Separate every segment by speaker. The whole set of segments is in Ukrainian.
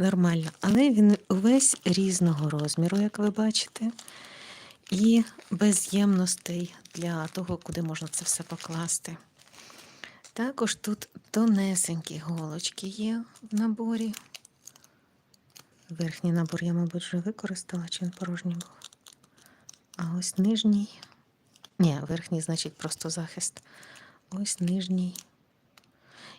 Speaker 1: нормально. Але він увесь різного розміру, як ви бачите, і без ємностей для того, куди можна це все покласти. Також тут тонесенькі голочки є в наборі. Верхній набор я, мабуть, вже використала, чи він порожній був. А ось нижній. Ні, верхній, значить, просто захист. Ось нижній.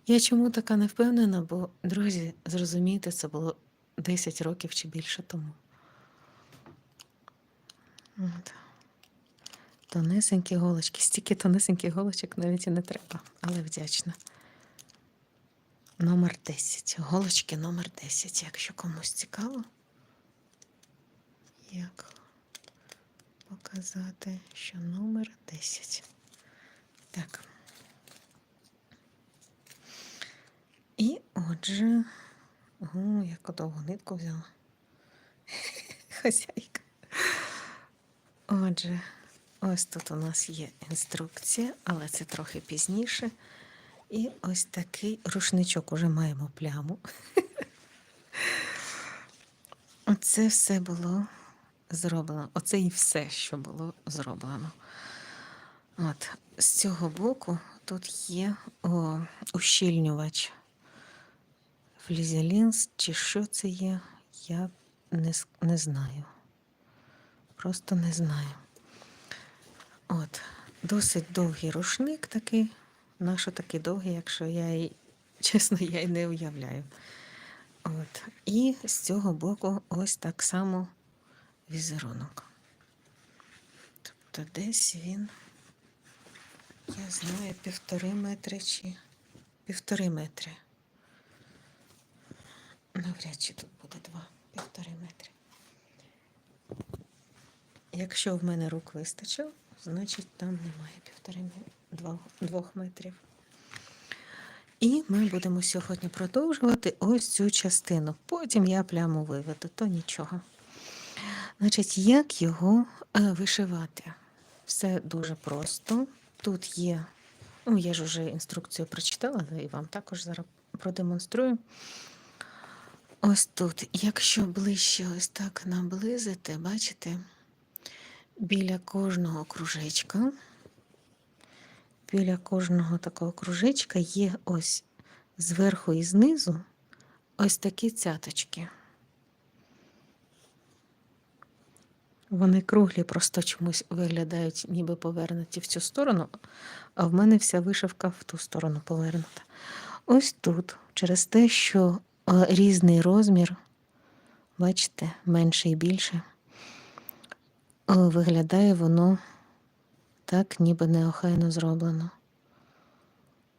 Speaker 1: Я чому така не впевнена, бо, друзі, зрозумійте, це було 10 років чи більше тому. От. Тонесенькі голочки. Стільки тонесеньких голочок навіть і не треба, але вдячна. Номер 10. Голочки номер 10, якщо комусь цікаво. Як показати, що номер 10. Так. Отже, о, яку довгу нитку взяла. Хазяйка. Отже, ось тут у нас є інструкція, але це трохи пізніше. І ось такий рушничок уже маємо пляму. Оце все було зроблено. Оце і все, що було зроблено. От, з цього боку тут є о, ущільнювач флізелінс, чи що це є, я не, не знаю. Просто не знаю. От, досить довгий рушник такий. Нащо такий довгий, якщо я й, чесно, я й не уявляю. От. І з цього боку ось так само візерунок. Тобто десь він, я знаю, півтори метри чи півтори метри. Навряд чи тут буде два, півтори метри. Якщо в мене рук вистачило, значить там немає півтори двох, метрів. І ми будемо сьогодні продовжувати ось цю частину. Потім я пляму виведу, то нічого. Значить, як його е, вишивати? Все дуже просто. Тут є, ну я ж вже інструкцію прочитала, і вам також зараз продемонструю. Ось тут, якщо ближче ось так наблизити, бачите, біля кожного кружечка, біля кожного такого кружечка є ось зверху і знизу ось такі цяточки. Вони круглі, просто чомусь виглядають, ніби повернуті в цю сторону, а в мене вся вишивка в ту сторону повернута. Ось тут, через те, що різний розмір, бачите, менше і більше, виглядає воно так, ніби неохайно зроблено.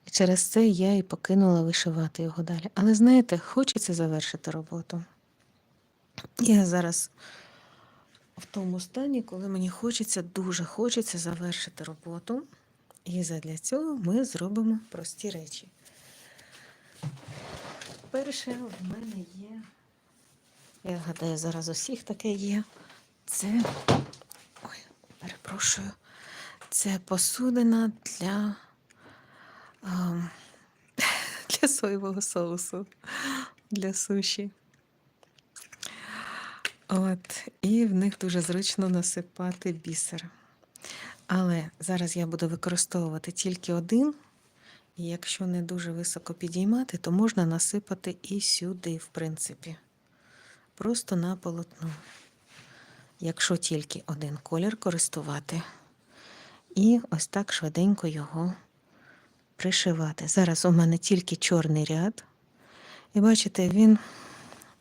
Speaker 1: І через це я і покинула вишивати його далі. Але знаєте, хочеться завершити роботу. Я зараз в тому стані, коли мені хочеться, дуже хочеться завершити роботу. І задля цього ми зробимо прості речі. Перше в мене є, я гадаю, зараз усіх таке є. Це, ой, перепрошую, це посудина для, ем, для соєвого соусу, для суші. От, і в них дуже зручно насипати бісер. Але зараз я буду використовувати тільки один. Якщо не дуже високо підіймати, то можна насипати і сюди, в принципі. Просто на полотно. Якщо тільки один колір користувати. І ось так швиденько його пришивати. Зараз у мене тільки чорний ряд. І бачите, він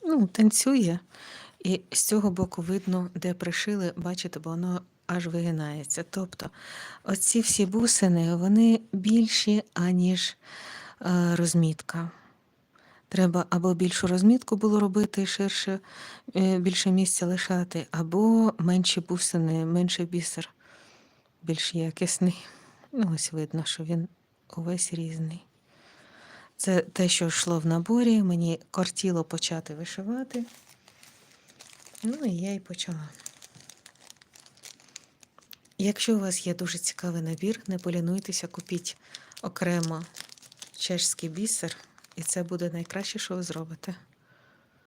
Speaker 1: ну, танцює. І з цього боку видно, де пришили, бачите, бо воно аж вигинається. Тобто, оці всі бусини, вони більші, аніж е, розмітка. Треба або більшу розмітку було робити, ширше, е, більше місця лишати, або менші бусини, менший бісер, більш якісний. Ну, ось видно, що він увесь різний. Це те, що йшло в наборі, мені кортіло почати вишивати. Ну і я і почала. Якщо у вас є дуже цікавий набір, не полінуйтеся, купіть окремо чешський бісер, і це буде найкраще, що ви зробите.